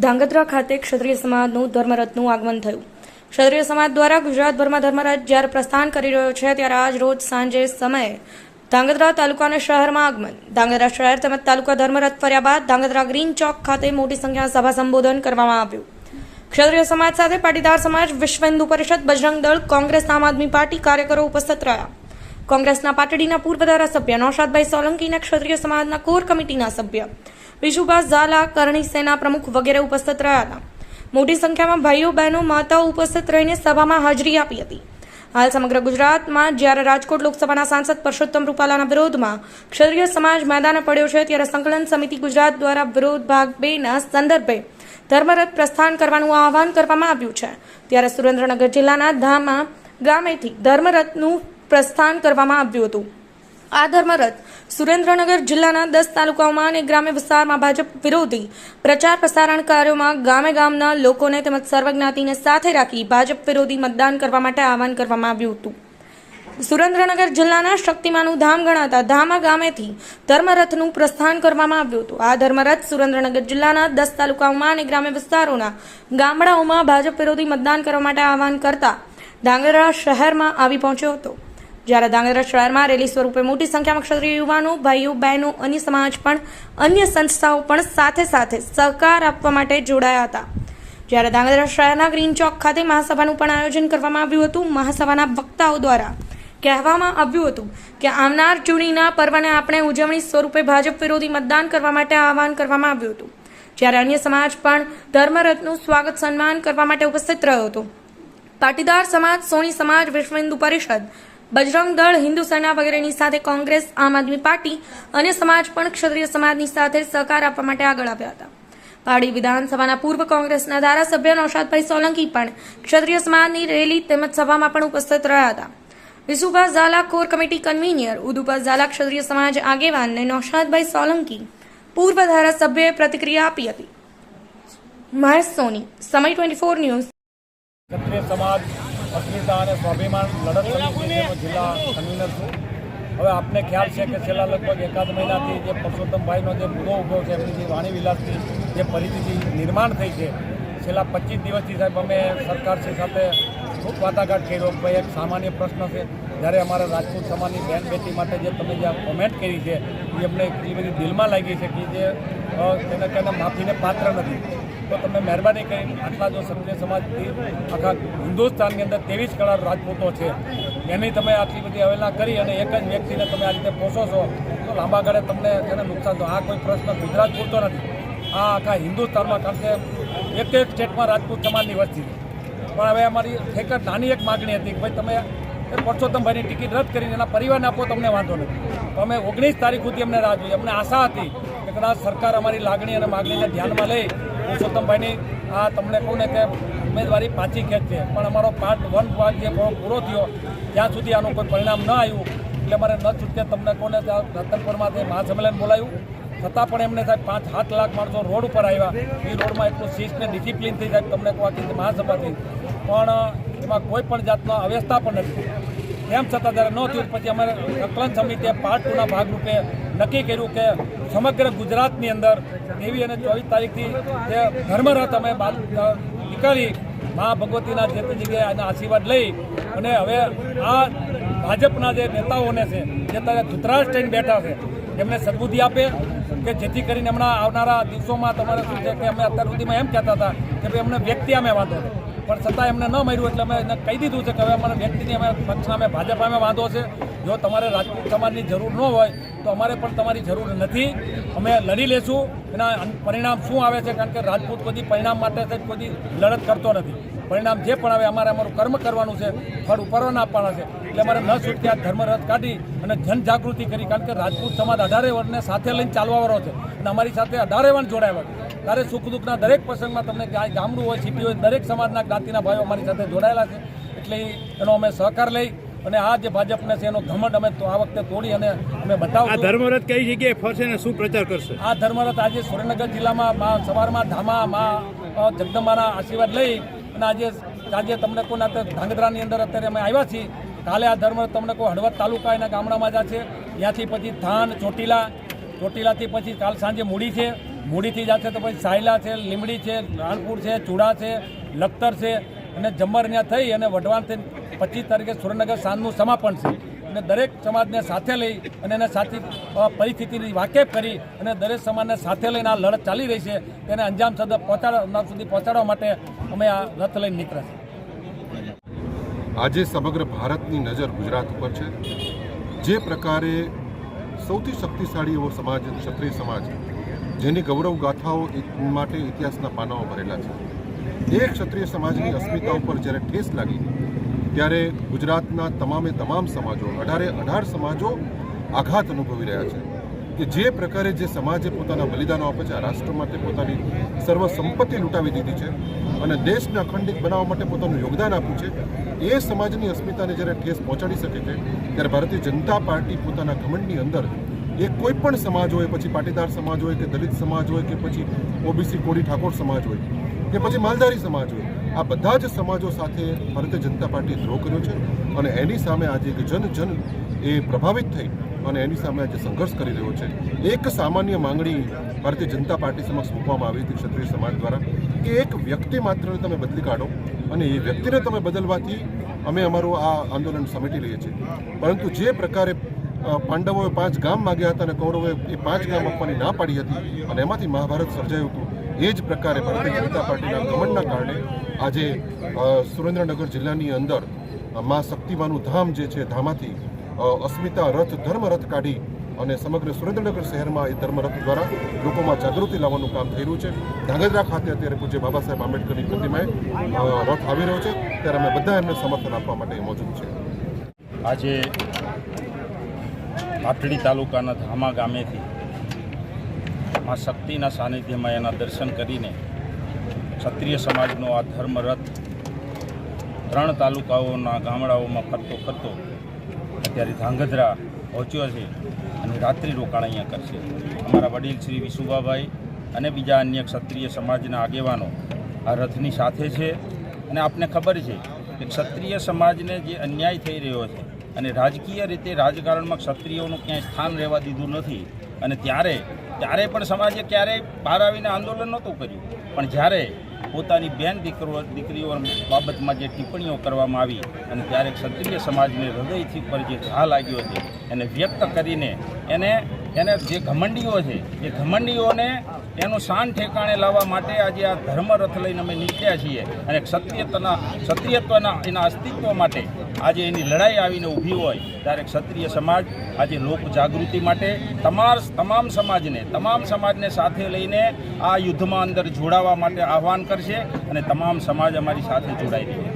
ધાંગધ્રા ખાતે ક્ષત્રિય સમાજનું ધર્મરથનું આગમન થયું. ક્ષત્રિય સમાજ દ્વારા ગુજરાતભરમાં ધર્મરથ જ્યારે પ્રસ્થાન કરી રહ્યો છે, ત્યારે આજ રોજ સાંજે સમયે ધાંગધ્રા અને શહેરમાં આગમન. ધાંગધ્રા શહેર તેમજ તાલુકા ધર્મરથ ફર્યા બાદ ધાંગધ્રા ગ્રીન ચોક ખાતે મોટી સંખ્યામાં સભા સંબોધન કરવામાં આવ્યું. ક્ષત્રિય સમાજ સાથે પાટીદાર સમાજ, વિશ્વ હિન્દુ પરિષદ, બજરંગ દળ, કોંગ્રેસ, આમ આદમી પાર્ટી કાર્યકરો ઉપસ્થિત રહ્યા. કોંગ્રેસના પાટડીના પૂર્વ ધારાસભ્ય નૌશાદભાઈ સોલંકીના ક્ષત્રિય સમાજના કોર કમિટીના સભ્ય. વિશુભા ઝાલા, કરણી સેના પ્રમુખ વગેરે ઉપસ્થિત રહ્યા હતા. મોટી સંખ્યામાં ભાઈઓ, બહેનો, માતાઓ ઉપસ્થિત રહીને સભામાં હાજરી આપી હતી. હાલ સમગ્ર ગુજરાતમાં જ્યારે રાજકોટ લોકસભાના સાંસદ પરસોત્તમ રૂપાલાના વિરોધમાં ક્ષત્રિય સમાજ મેદાને પડ્યો છે, ત્યારે સંકલન સમિતિ ગુજરાત દ્વારા વિરોધ ભાગ બેના સંદર્ભે ધર્મરથ પ્રસ્થાન કરવાનું આહવાન કરવામાં આવ્યું છે. ત્યારે સુરેન્દ્રનગર જિલ્લાના ધામા ગામેથી ધર્મરથનું પ્રસ્થાન કરવામાં આવ્યું હતું. આ ધર્મરથ સુરેન્દ્રનગર જિલ્લાના દસ તાલુકાઓમાં અને ગ્રામ્ય વિસ્તારમાં ભાજપ વિરોધી પ્રચાર પ્રસારણ કાર્યોમાં ગામે ગામના લોકોને તેમજ સર્વજ્ઞાતિને સાથે રાખી ભાજપ વિરોધી મતદાન કરવા માટે આહવાન કરવામાં આવ્યું હતું. સુરેન્દ્રનગર જિલ્લાના શક્તિમાનું ધામ ગણાતા ધામા ગામેથી ધર્મરથનું પ્રસ્થાન કરવામાં આવ્યું હતું. આ ધર્મરથ સુરેન્દ્રનગર જિલ્લાના દસ તાલુકાઓમાં અને ગ્રામ્ય વિસ્તારોના ગામડાઓમાં ભાજપ વિરોધી મતદાન કરવા માટે આહવાન કરતા ધાંગધ્રા શહેરમાં આવી પહોંચ્યો હતો. જ્યારે ધાંગધ્રા શહેરમાં રેલી સ્વરૂપે મોટી સંખ્યામાં ક્ષત્રિય યુવાનો, ભાઈઓ, બહેનો, અન્ય સમાજ પણ અન્ય સંસ્થાઓ પણ સાથે સાથે સહકાર આપવા માટે જોડાયા હતા. જ્યારે ધાંગધ્રા શહેરના ગ્રીન ચોક ખાતે મહાસભાનું પણ આયોજન કરવામાં આવ્યું હતું, મહાસભાના વક્તાઓ દ્વારા કહેવામાં આવ્યું હતું કે આવનાર ચૂંટણીના પર્વને આપણે ઉજવણી સ્વરૂપે ભાજપ વિરોધી મતદાન કરવા માટે આહવાન કરવામાં આવ્યું હતું. જ્યારે અન્ય સમાજ પણ ધર્મરથનું સ્વાગત સન્માન કરવા માટે ઉપસ્થિત રહ્યો હતો. પાટીદાર સમાજ સોની સમાજ વિશ્વ હિન્દુ પરિષદ બજરંગ દળ, હિન્દુ સેના વગેરેની સાથે કોંગ્રેસ, આમ આદમી પાર્ટી અને સમાજ પણ ક્ષત્રિય સમાજની સાથે સહકાર આપવા માટે આગળ આવ્યા હતા. પાડી વિધાનસભાના પૂર્વ કોંગ્રેસના ધારાસભ્ય નૌશાદભાઈ સોલંકી પણ ક્ષત્રિય સમાજની રેલી તેમજ સભામાં પણ ઉપસ્થિત રહ્યા હતા. Visubha Zala core committee convener Udubha Zala Kshatriya સમાજ આગેવાન અને નૌશાદભાઈ સોલંકી પૂર્વ ધારાસભ્યએ પ્રતિક્રિયા આપી હતી. મહેશ સોની, સમય ટ્વેન્ટી ફોર ન્યૂઝ. ક્ષત્રિય સમાજ અસ્મિતા અને સ્વાભિમાન લડત સમિતિનો જિલ્લા કન્વીનર છું. હવે આપને ખ્યાલ છે કે છેલ્લા લગભગ એકાદ મહિનાથી જે પરસોત્તમભાઈનો જે મુદ્દો ઊભો છે એમની જે વાણીવિલાસની જે પરિસ્થિતિ નિર્માણ થઈ છે છેલ્લા પચીસ દિવસથી સાહેબ અમે સરકારશ્રી સાથે ખૂબ વાટાઘાટ કર્યો ભાઈ એક સામાન્ય પ્રશ્ન છે. જ્યારે અમારા રાજપૂત સમાજની બેન બેટી માટે જે તમે જે કોમેન્ટ કરી છે એ અમને એટલી બધી દિલમાં લાગી છે કે જે તેને તેને માફીને પાત્ર નથી. તો તમે મહેરબાની કરીને આટલા જો ક્ષત્રિય સમાજથી આખા હિન્દુસ્તાનની અંદર ત્રેવીસ કળા રાજપૂતો છે. એની તમે આટલી બધી અવેલા કરી અને એક જ વ્યક્તિને તમે આ રીતે પોષો છો, તો લાંબા ગાળે તમને એને નુકસાન થયો આ કોઈ પ્રશ્ન ગુજરાત પૂરતો નથી. આ આખા હિન્દુસ્તાનમાં કારણ કે એક એક સ્ટેટમાં રાજપૂત સમાજની વસ્તી પણ હવે અમારી એક જ નાની એક માગણી હતી કે ભાઈ તમે પરસોત્તમભાઈની ટિકિટ રદ કરીને એના પરિવારને આપો, તમને વાંધો નથી. તો અમે ઓગણીસ તારીખ સુધી અમને રાહ જોઈએ અમને આશા હતી કે કદાચ સરકાર અમારી લાગણી અને માગણીને ધ્યાનમાં લઈ પુરુષોત્તમભાઈની આ તમને કહું ને કે ઉમેદવારી પાછી ખેંચશે પણ અમારો પાર્ટ વન ભાગ જે પૂરો- થયો, ત્યાં સુધી આનું કોઈ પરિણામ ન આવ્યું. એટલે અમારે ન છૂટકે તમને કોને ત્યાં રતનપુરમાંથી મહાસંમેલન બોલાયું છતાં પણ એમને સાહેબ પાંચ સાત લાખ માણસો રોડ ઉપર આવ્યા. એ રોડમાં એટલું શિસ્ત ને ડિસિપ્લિનથી સાહેબ તમને કહું આખી મહાસભાથી. પણ, એમાં કોઈ પણ જાતનો અવ્યવસ્થા પણ નથી. તેમ છતાં જ્યારે ન થયું, પછી અમારે સંકલન સમિતિએ પાર્ટ ટુના ભાગરૂપે નક્કી કર્યું કે સમગ્ર ગુજરાતની અંદર તેવી અને ચોવીસ તારીખથી જે ધર્મરથ અમે નીકાળી મા ભગવતીના જે તે જગ્યાએ આશીર્વાદ લઈ અને હવે આ ભાજપના જે નેતાઓને છે, જે ત્યારે ધૂતરાજ થઈને બેઠા છે, એમને સદબુદ્ધિ આપે કે જેથી કરીને હમણાં આવનારા દિવસોમાં તમારે શું છે કે અમે અત્યાર સુધીમાં એમ કહેતા હતા કે ભાઈ અમને વ્યક્તિ અમે વાંધો પણ છતાં એમને ન મળ્યું એટલે અમે એને કહી દીધું છે કે હવે અમારે વ્યક્તિની અમે પક્ષ અમે ભાજપ અમે વાંધો છે. જો તમારે રાજપૂત સમાજની જરૂર ન હોય, તો અમારે પણ તમારી જરૂર નથી. અમે લડી લેશું. એના પરિણામ શું આવે છે? કારણ કે રાજપૂત કોઈ પરિણામ માટે છે, કોઈ લડત કરતો નથી. પરિણામ જે પણ આવે, અમારે અમારું કર્મ કરવાનું છે, ફળ ઉપરવાના આપવાના છે. એટલે અમારે ન છૂટકે આ ધર્મરથ કાઢી અને જનજાગૃતિ કરી. કારણ કે રાજપૂત સમાજ અઢારે વર્ષને સાથે લઈને ચાલવાવાળો છે અને અમારી સાથે અઢારે વર્ષ જોડાયેલા ત્યારે સુખ દુઃખના દરેક પ્રસંગમાં તમને ક્યાંય ગામડું હોય સિટી હોય દરેક સમાજના જ્ઞાતિના ભાઈઓ અમારી સાથે જોડાયેલા છે. એટલે એનો અમે સહકાર લઈ અને આ જે ભાજપને છે એનો ઘમંડ અમે આ વખતે તોડી અને અમે આ બતાવશું ધર્મરથ કઈ જગ્યાએ ફરશે અને શું પ્રચાર કરશે? આ ધર્મરથ આજે સુરેન્દ્રનગર જિલ્લામાં સવારમાં ધામા મા જગદંબાના આશીર્વાદ લઈ અને આજે આજે તમને કોના ધાંગધ્રાની અંદર અત્યારે અમે આવ્યા છીએ. કાલે આ ધર્મરથ તમને કોઈ હળવદ તાલુકા એના ગામડામાં જ છે. ત્યાંથી પછી થાન ચોટીલા ચોટીલાથી પછી કાલ સાંજે મૂડી છે. મૂડીથી જશે તો પછી સાયલા છે લીમડી છે રાણપુર છે ચૂડા છે લખતર છે અને જમ્મર ત્યાં થઈ અને વઢવાણથી પચીસ તારીખે સુરેન્દ્રનગર સાંજનું સમાપન છે. અને દરેક સમાજને સાથે લઈ અને એને અ, પરિસ્થિતિની વાકેફ કરી અને દરેક સમાજને સાથે લઈને આ લડત ચાલી રહી છે. તેને અંજામ સુધી પહોંચાડવા સુધી પહોંચાડવા માટે અમે આ રથ લઈને નીકળ્યા છીએ. આજે સમગ્ર ભારતની નજર ગુજરાત ઉપર છે. જે પ્રકારે સૌથી શક્તિશાળી એવો સમાજ ક્ષત્રિય સમાજ જેની ગૌરવ ગાથાઓ માટે ઇતિહાસના પાનાઓ ભરેલા છે. એ ક્ષત્રિય સમાજની અસ્મિતા ઉપર જ્યારે ઠેસ લાગી, ત્યારે ગુજરાતના તમામે તમામ સમાજો, અઢારે અઢાર સમાજો આઘાત અનુભવી રહ્યા છે કે જે પ્રકારે જે સમાજે પોતાના બલિદાનો આપે છે, આ રાષ્ટ્ર માટે પોતાની સર્વ સંપત્તિ લૂંટાવી દીધી છે અને દેશને અખંડિત બનાવવા માટે પોતાનું યોગદાન આપ્યું છે, એ સમાજની અસ્મિતાને જ્યારે ઠેસ પહોંચાડી શકે છે, ત્યારે ભારતીય જનતા પાર્ટી પોતાના ઘમંડની અંદર એ કોઈ પણ સમાજ હોય, પછી પાટીદાર સમાજ હોય કે દલિત સમાજ હોય કે પછી ઓબીસી, કોળી ઠાકોર સમાજ હોય કે પછી માલધારી સમાજ હોય, આ બધા જ સમાજો સાથે ભારતીય જનતા પાર્ટીએ દ્રોહ કર્યો છે અને એની સામે આજે એક જન જન એ પ્રભાવિત થઈ અને એની સામે આજે સંઘર્ષ કરી રહ્યો છે. એક સામાન્ય માંગણી ભારતીય જનતા પાર્ટી સમક્ષ મૂકવામાં આવી હતી ક્ષત્રિય સમાજ દ્વારા કે એક વ્યક્તિ માત્રને તમે બદલી કાઢો અને એ વ્યક્તિને તમે બદલવાથી અમે અમારું આ આંદોલન સમેટી લઈએ છીએ. પરંતુ જે પ્રકારે પાંડવોએ પાંચ ગામ માગ્યા હતા અને કૌરવોએ એ પાંચ ગામ આપવાની ના પાડી હતી અને એમાંથી મહાભારત સર્જાયું હતું. એ જ પ્રકારે ભારતીય જનતા પાર્ટીના ગમનના કારણે આજે સુરેન્દ્રનગર જિલ્લાની અંદર મા શક્તિમાનું ધામ જે છે ધામાથી અસ્મિતા રથ ધર્મ રથ કાઢી અને સમગ્ર સુરેન્દ્રનગર શહેરમાં એ ધર્મ રથ દ્વારા લોકોમાં જાગૃતિ લાવવાનું કામ થઈ રહ્યું છે. ધાંગધ્રા ખાતે અત્યારે પૂજ્ય બાબા સાહેબ આંબેડકરની પ્રતિમાએ રથ આવી રહ્યો છે. ત્યારે અમે બધા એમને સમર્થન આપવા માટે મોજૂદ છે આજે પાટડી તાલુકાના ધામા ગામેથી મા શક્તિના સાનિધ્યમાં એના દર્શન કરીને ક્ષત્રિય સમાજનો આ ધર્મરથ ત્રણ તાલુકાઓના ગામડાઓમાં ફરતો ફરતો અત્યારે ધાંગધ્રા પહોંચ્યો છે અને રાત્રિ રોકાણ અહીંયા કરશે. અમારા વડીલ શ્રી વિશુભાભાઈ અને બીજા અન્ય ક્ષત્રિય સમાજના આગેવાનો આ રથની સાથે છે. અને આપને ખબર છે કે ક્ષત્રિય સમાજને જે અન્યાય થઈ રહ્યો છે અને રાજકીય રીતે રાજકારણમાં ક્ષત્રિયોનું ક્યાંય સ્થાન રહેવા દીધું નથી. અને ત્યારે ત્યારે પણ સમાજે ક્યારેય બહાર આવીને આંદોલન નહોતું કર્યું. પણ જ્યારે પોતાની બેન દીકરો, દીકરીઓ બાબતમાં જે ટિપ્પણીઓ કરવામાં આવી અને ત્યારે ક્ષત્રિય સમાજને હૃદયથી પર જે ઘા લાગ્યો છે, એને વ્યક્ત કરીને એને એને જે ઘમંડીઓ છે, એ ઘમંડીઓને એનું શાન ઠેકાણે લાવવા માટે આજે આ ધર્મરથ લઈને અમે નીકળ્યા છીએ અને ક્ષત્રિયતાના ક્ષત્રિયત્વના એના અસ્તિત્વ માટે આજે એની લડાઈ આવીને ઊભી હોય ત્યારે ક્ષત્રિય સમાજ આજે લોક જાગૃતિ માટે તમાર તમામ સમાજને તમામ સમાજને સાથે લઈને આ યુદ્ધમાં અંદર જોડાવા માટે આહવાન કરશે અને તમામ સમાજ અમારી સાથે જોડાઈ રહ્યો